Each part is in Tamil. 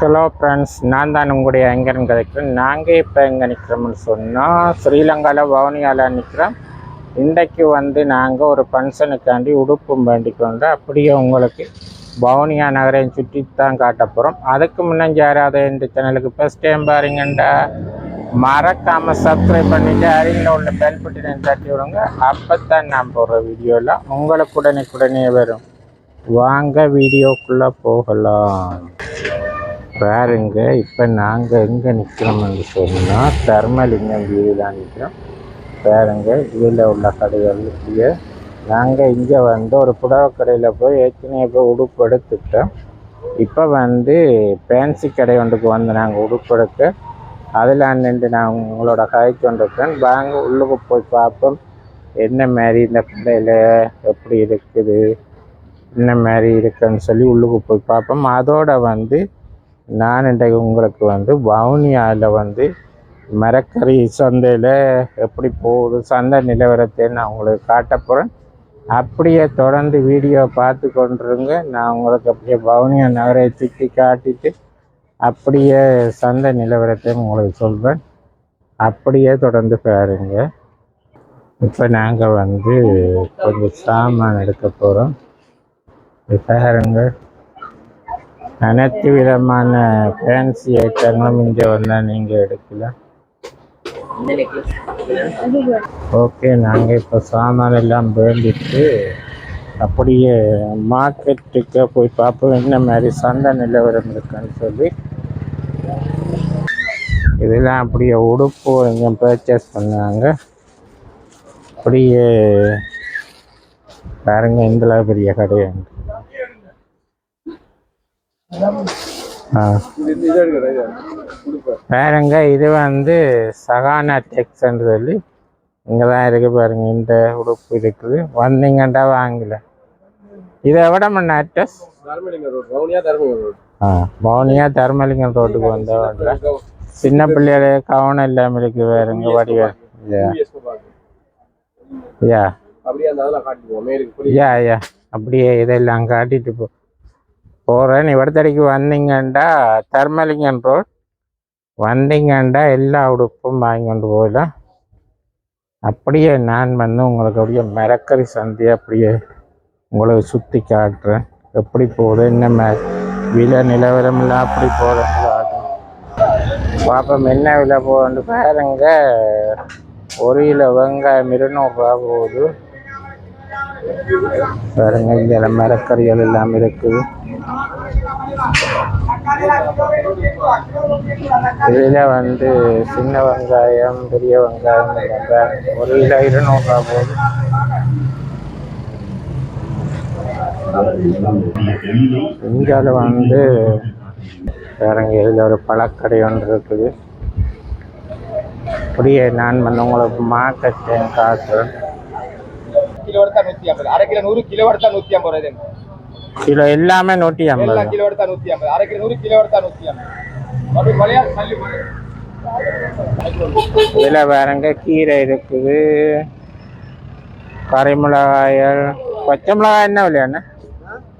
ஹலோ ஃப்ரெண்ட்ஸ் நான் தான் உங்களுடைய எங்கன்னு கிடைக்கிறேன் நாங்கள் இப்போ எங்கே நிற்கிறோம்னு சொன்னால் ஸ்ரீலங்காவில் வவுனியாவில் நிற்கிறோம் இன்றைக்கு வந்து நாங்கள் ஒரு ஃபங்க்ஷனுக்காண்டி உடுப்பும் வேண்டிக்கு வந்தோம் அப்படியே உங்களுக்கு வவுனியா நகரையும் சுற்றி தான் காட்ட போகிறோம் அதுக்கு முன்னாடி யாராவது இந்த சேனலுக்கு ஃபஸ்ட் டைம் பாருங்கண்டா மறக்காமல் சப்ஸ்கிரைப் பண்ணிவிட்டு அருகில் உள்ள பெல் பட்டினை தட்டி விடுங்க. அப்போ தான் நான் போடுற வீடியோவில் உங்களுக்கு உடனே உடனே வரும். வாங்க வீடியோக்குள்ளே போகலாம். பாருங்க இப்போ நாங்கள் எங்கே நிற்கிறோம்னு சொன்னால் தர்மலிங்கம் வீதியில் நிற்கிறோம் பாருங்க இதில் உள்ள கடைகள் இப்படியே நாங்கள் இங்கே வந்து ஒரு புடவை கடையில் போய் ஏற்கனவே போய் உடுப்பு எடுத்துட்டோம். இப்போ வந்து பேன்சி கடை ஒன்றுக்கு வந்து நாங்கள் உடுப்பு எடுக்க அதில் நின்று நான் உங்களோட கதைக்கு கொண்டிருக்கேன் வாங்க உள்ளுக்கு போய் பார்ப்போம். என்ன மாதிரி இந்த கடையில் எப்படி இருக்குது என்ன மாதிரி இருக்குன்னு சொல்லி உள்ளுக்கு போய் பார்ப்போம். அதோட வந்து நான் இன்றைக்கு உங்களுக்கு வந்து வவுனியாவில் வந்து மரக்கறி சந்தையில் எப்படி போகுது சந்தை நிலவரத்தை நான் உங்களுக்கு காட்ட போகிறேன் அப்படியே தொடர்ந்து வீடியோ பார்த்து கொண்டிருங்க. நான் உங்களுக்கு அப்படியே வவுனியா நகரை சுற்றி காட்டிட்டு அப்படியே சந்தை நிலவரத்தை உங்களுக்கு சொல்வேன் அப்படியே தொடர்ந்து பாருங்க. இப்போ நாங்கள் வந்து கொஞ்சம் சாமான் எடுக்க போகிறோம் பாருங்கள் அனைத்து விதமான ஃபேன்சி ஐட்டங்களும் இங்கே வந்தால் நீங்கள் எடுக்கலாம் ஓகே நாங்கள் இப்போ சாமான் எல்லாம் வேண்டிட்டு அப்படியே மார்க்கெட்டுக்கு போய் பார்ப்போம். என்ன மாதிரி சந்தை நிலவரம் இருக்குன்னு சொல்லி. இதெல்லாம் அப்படியே உடுப்பு இங்கே பர்ச்சேஸ் பண்ணாங்க. அப்படியே பாருங்க இந்தளவு பெரிய கடையாங்க வேறங்க இது வந்து சகானா டெக்ஸ்ன்னு சொல்லி இங்கே தான் இருக்குது பாருங்க இந்த உடுப்பு இருக்குது. வந்தீங்கண்டா வாங்கல. இதை விட மண்ண அட்ரஸ் ஆ பவுனியா தர்மலிங்கம் ரோட்டுக்கு வந்தவங்கள சின்ன பிள்ளைகளே கவனம் இல்லாமல் இருக்கு வேறுங்க வடிவ. புரியுது ஐயா ஐயா அப்படியே இதெல்லாம் காட்டிட்டு போ. போகிறேன் இவர்த்தடிக்கு வந்தீங்கண்டா. தர்மலிங்கன் ரோட். வந்தீங்கண்டா எல்லா உடுப்பும் வாங்கி கொண்டு அப்படியே நான் வந்து உங்களுக்கு அப்படியே மரக்கறி சந்தையை அப்படியே உங்களுக்கு சுற்றி காட்டுறேன். எப்படி போகுது என்ன மே விலை நிலவரம் அப்படி போகிறேன் காட்டுறேன். பாப்பம் என்ன விலை போகுதுன்னு பாருங்க. ஒரு கிலோ வெங்காயம் இருநூறுரூவா போகுது. பாருங்க இங்கே மரக்கறிகள் எல்லாம் இருக்குது. இதில் வந்து சின்ன வெங்காயம் பெரிய வெங்காயம் வெங்காயம் ஒரு கிலோ இருநூறுவா போகுது இந்தியாவில் வந்து வேறங்க இதில் ஒரு பழக்கடை ஒன்று இருக்குது. அப்படியே நான் வந்து உங்களுக்கு மார்க்கெட்டை காட்டுறேன். கிலோ எடுத்தா நூற்றி ஐம்பது. அரை கிலோ நூறு கிலோ எடுத்தா நூற்றி ஐம்பது ரூபாய் கிலோ எல்லாமே நூற்றி ஐம்பது. எல்லாம் கிலோ எடுத்தா நூத்தி ஐம்பது. அரை கிலோ நூறு கிலோ எடுத்தா நூத்தி ஐம்பது. இதில் வேறங்க கீரை இருக்குது. கறி மிளகாய்கள் பச்சை மிளகாய் என்ன விலை அண்ணா?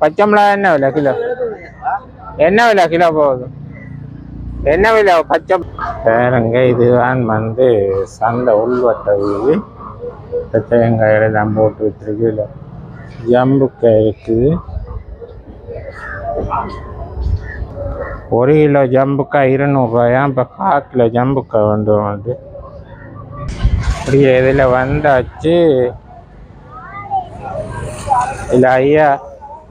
பச்சை மிளகாய் என்ன விலை கிலோ? என்ன விலை கிலோ போகுது? என்ன விலை பச்சை வேறங்க இதுதான் வந்து சந்தை உள்வட்ட இந்த தேங்காய் எல்லாம் போட்டு வச்சிருக்கு இல்லை ஜம்புக்காய் இருக்குது. ஒரு கிலோ ஜம்புக்காய் இருநூறுவாயா? இப்போ கால் கிலோ ஜம்புக்காய் வந்து வந்து அப்படியே இதில் வந்தாச்சு. இல்லை ஐயா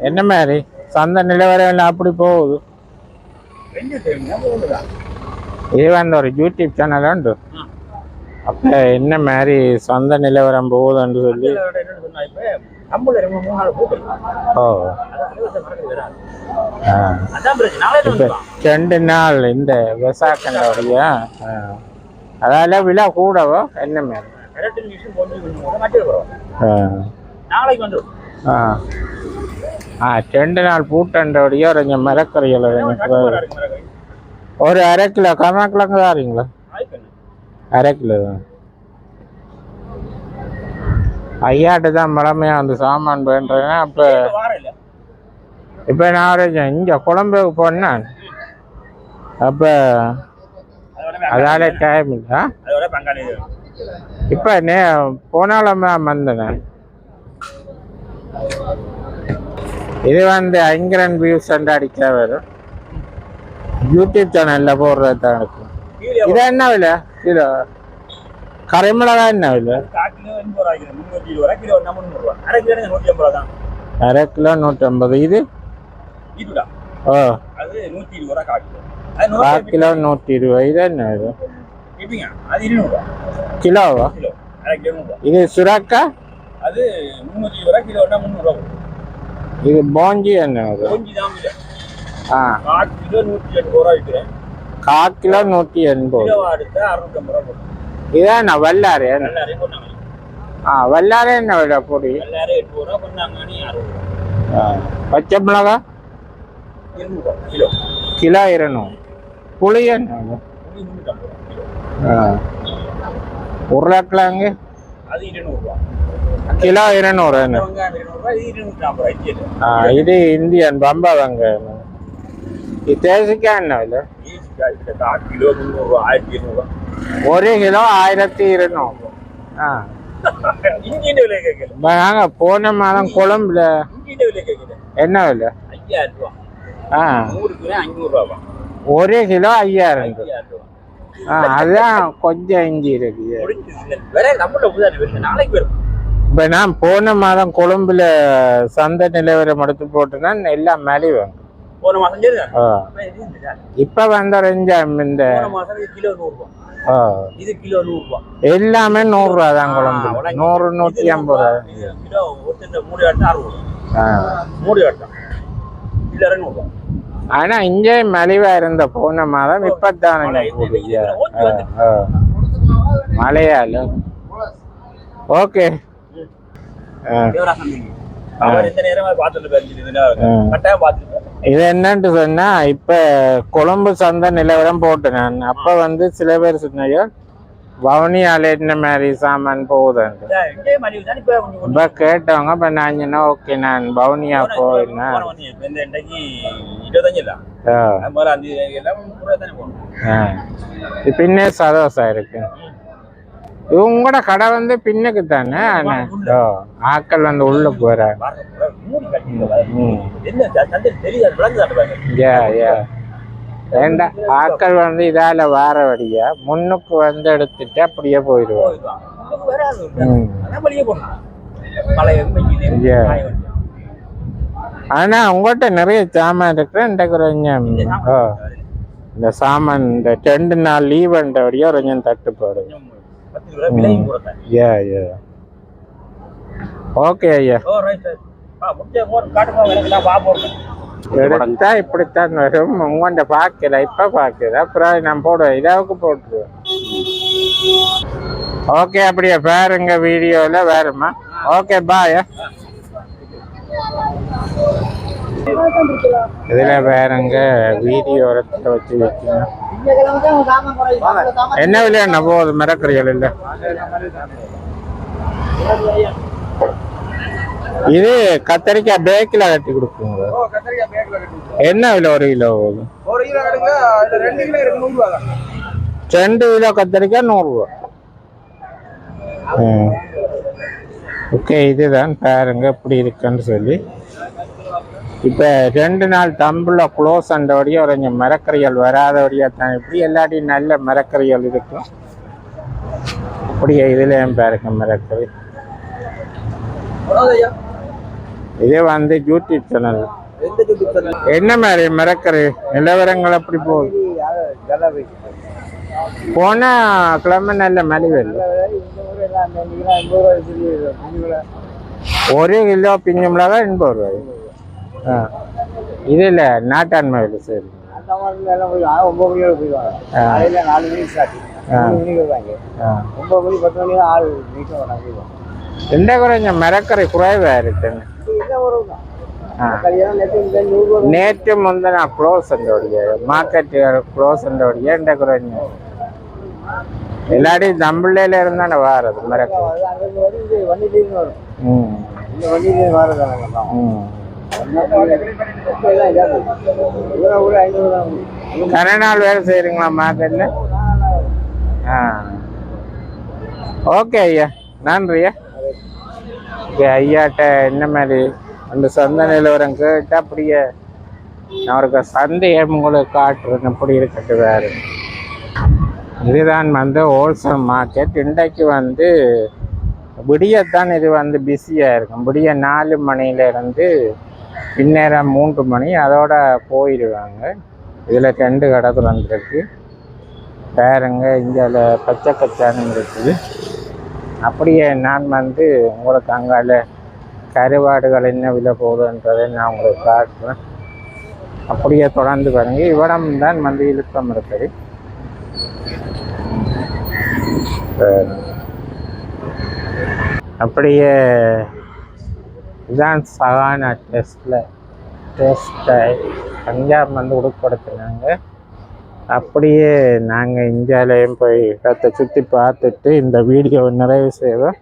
என்ன மாதிரி? சந்தை நிலவரம் அப்படி போகுது. இது வந்து ஒரு யூடியூப் சேனல் உண்டு. அப்போ என்ன மாதிரி சந்தை நிலவரம் போகுதுன்னு சொல்லி? ஓ. இப்போ ரெண்டு நாள் இந்த விசாக்கண்டோடைய அதால விலை கூடவோ என்ன மாதிரி? ஆ. ஆ. ரெண்டு நாள் பூட்டண்டோடைய கொஞ்சம் மரக்கறிகள் ஒரு அரை கிலோ கருணக்கிழங்கு தாரீங்களா அரை கிலோ தான் ஐயாட்டு தான் பழமையாக அந்த சாமான் பண்ணுறேன் அப்போ இப்போ நான் இங்கே குழம்புக்கு போனேன் அப்போ அதால டைம் இல்லை இப்போ நே போனாலும் வந்தேன். இது வந்து ஐங்கரன் வியூஸ் அடிக்க வரும் யூடியூப் சேனலில் போடுறது தான் இருக்கும் இது என்ன விலை கிலோ கரைமிளகா என்ன விலை அரை கிலோ நூற்றி ஐம்பது இது ஓ கால் கிலோ நூற்றி இருபது இது என்ன கிலோவா இது சுரக்கா அது முந்நூற்றி இருபது ரூபா கிலோன்னா முந்நூறுரூவா இது போஞ்சி என்ன ஆ கால் கிலோ நூற்றி எண்பது ரூபா விற்கிறேன் கால் கிலோ நூற்றி எண்பது. இதான் வல்லாறு? எல்லாரையும் கொண்டாங்க ஆ வல்லாறு என்ன விலை பொடி. பச்சை மிளகா? கிலோ. இருநூறு. புளி என்ன. உருளைக்கிழங்கு? கிலோ இருநூறு இது இந்தியன் பம்பா வெங்காயம். தேசிக்காய் என்ன கால் கிலோ முந்நூறுரூவா ஆயிரத்தி இருநூறுவா ஒரு கிலோ ஆயிரத்தி இருநூறு ஆ விலை கேட்கல நாங்க போன மாதம் கொழம்புல இங்கிட்ட விலை கேட்கல என்ன விலை ஐயாயிரம் ரூபா ஆ நூறு கிலோ ஐநூறுரூவா ஒரு கிலோ ஐயாயிரம் ஆ அதுதான் கொஞ்சம் இஞ்சி இருக்கு முடிஞ்சது வேற நம்மள புதாரி வருது நாளைக்கு வரும் இப்ப நான் போன மாதம் கொழும்புல சந்தை நிலவரம் எடுத்து போட்டுனா எல்லாம் மலிவாங்க போன மாசம் இப்ப வந்த ரெஞ்சாம் இந்த? கிலோ நூறுரூவா ஆ, இது கிலோ நூறுரூவா எல்லாமே நூறு ரூபா தான் கொழம்புல நூறு நூத்தி ஐம்பது ரூபா. கிலோ ஒருத்தர் மூணு ஆட்டம் அறுபது. மூணு ஆட்டம் இல்ல நூறுரூவா ஆனா இங்கே மலிவா இருந்த போன மாதம். இது, இது, ஓகே, அவர் எந்த நேரமா பார்த்துட்டு. கட்டாயம் பார்த்துட்டு இது என்னன்னு சொன்னா இப்ப கொழும்பு சந்தை நிலவரம் போட்டேன் நான். அப்ப வந்து சில பேர் சொன்னாங்க வவுனியால என்ன மாதிரி சாமான் போகுதுன்ட்டு. இப்ப கேட்டவங்க இப்ப நான் சொன்னா ஓகே நான் வவுனியா போயிருந்தேன் பின்னே சதோசா இருக்கு. உங்களோட கடை வந்து பின்னுக்கு தானே? ஆட்கள் வந்து யா யா. வேண்டாம் ஆட்கள் வந்து இதால வார வழியா முன்னுக்கு வந்து எடுத்துட்டு அப்படியே வேண்டியது. ஆனா உங்கள்கிட்ட நிறைய சாமான் இருக்கு இந்த கொஞ்சம் இந்த சாமான் இந்த ரெண்டு நாள் லீவுன்ற வழியா கொஞ்சம் தட்டுப்பாடு. கொஞ்சம் எனக்கு நான் பார்ப்போம் எடுத்தா இப்படித்தான் வரும். உங்கள்கிட்ட பார்க்கல இப்ப பார்க்கல அப்புறம் நான் போடுவேன் இதாவுக்கு போட்டுருவேன் ஓகே அப்படியே பாருங்க வீடியோல வேறுமா ஓகே பாய் இதுல வேறங்க வீடியோ வச்சு வைக்கணும். என்ன விலையா போகுது மிரக்கறிகள் இல்ல இது கத்தரிக்காய் பேக்கில் கட்டி கொடுக்குங்க. என்ன விலை ஒரு கிலோ? போகுது ரெண்டு கிலோ கத்தரிக்காய் நூறுரூவா ஓகே இதுதான் பாருங்க எப்படி இருக்குன்னு சொல்லி. இப்போ ரெண்டு நாள் தம்பில் க்ளோஸ் ஆண்டபடியாக ஒரு கொஞ்சம் மரக்கறிகள் வராதபடியாக தான். இப்படி எல்லாத்தையும் நல்ல மரக்கறிகள் இருக்கும் அப்படியே இதுலேயும் பாருங்க மரக்கறி. இதே வந்து யூடியூப் சேனல் என்ன மாதிரி மரக்கறி? நிலவரங்கள் அப்படி போகுது ஜலவை போன கிழமை நல்ல மலிவு இல்லை. ஒரு கிலோ பிஞ்சு மிளகா எண்பது ரூபாய். ஆ. இது இல்லை நாட்டாண்மை விலை சரி. அந்த மாதிரி எல்லாம் போய் ஒன்பது மணிக்கு போயிடுவாங்க. காலையில் நாலு மணிக்கு ஸ்டார்ட். மூணு மணிக்கு வருவாங்க ஆ ஒன்பது மணி பத்து மணி ஆள் வீட்டில் வராங்க இந்த கொஞ்சம் மரக்கறி குறைவாக கல்யாணம் நேற்று முந்தின க்ளோஸ் உடைய மார்க்கெட் க்ளோஸ் உடைய குறைஞ்ச இருந்தானே வாரது மரக்கறி அங்கே வந்து இது வண்டி தீர்ந்து வரும் ம். இந்த கரை நாள் வேலை செய்கிறீங்களா மார்க்கெட்டில் ஆ. ஓகே ஐயா நன்றியா ஓகே ஐயாட்ட என்ன மாதிரி அந்த சந்தை நிலவரம் கேட்டால் அப்படியே நான் ஒரு சந்தேகம் உங்களுக்கு காட்டுறேன் அப்படி இருக்கட்டு வேறு. இதுதான் வந்து ஹோல்சேல் மார்க்கெட் இன்றைக்கு வந்து விடியத்தான் இது வந்து பிஸியாக இருக்கும். விடிய நாலு மணியிலேருந்து இந்நேரம் மூன்று மணி அதோட போயிடுவாங்க. இதில் ரெண்டு கடை திறந்துருக்கு. பேருங்க இங்கே பச்சை கச்சானும் இருக்குது. அப்படியே நான் வந்து உங்களுக்கு அங்கால கருவாடுகள் என்ன விலை போகுதுன்றதை நான் உங்களுக்கு காட்டுறேன். அப்படியே தொடர்ந்து பாருங்க. இவ்விடம் தான் வந்து இழுக்கம் இருக்குது. அப்படியே இதான் சகானா டெஸ்ட்டில் டெஸ்ட்டை பஞ்சாப் வந்து உட்படுத்தினாங்க அப்படியே நாங்கள் இந்தியாவிலையும் போய் இடத்தை சுற்றி பார்த்துட்டு இந்த வீடியோவை நிறைவு செய்வோம்.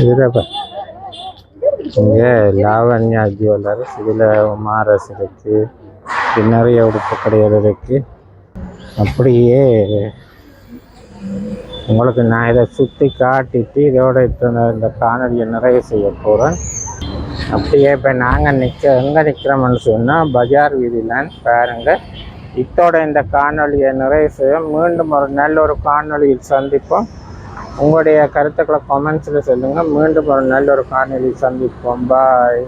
இதுல இங்கே லாவண்யா ஜுவல்லர்ஸ் இதில் மாரஸ் இருக்குது நிறைய உடுப்பு கடைகள் இருக்குது அப்படியே உங்களுக்கு நான் இதை சுற்றி காட்டிட்டு இதோட இத்தனை இந்த காணொலியை நிறைவு செய்ய போகிறேன் அப்படியே இப்போ நாங்கள் நிற்க எங்கே நிற்கிறோம்னு சொன்னால் பஜார் வீதியிலான்னு பாருங்கள் இத்தோட இந்த காணொலியை நிறைவு செய்ய மீண்டும் ஒரு நல்ல ஒரு காணொலியில் சந்திப்போம். உங்களுடைய கருத்துக்களை கமெண்ட்ஸில் சொல்லுங்கள் மீண்டும் ஒரு நல்ல ஒரு காணொலியில் சந்திப்போம். பாய்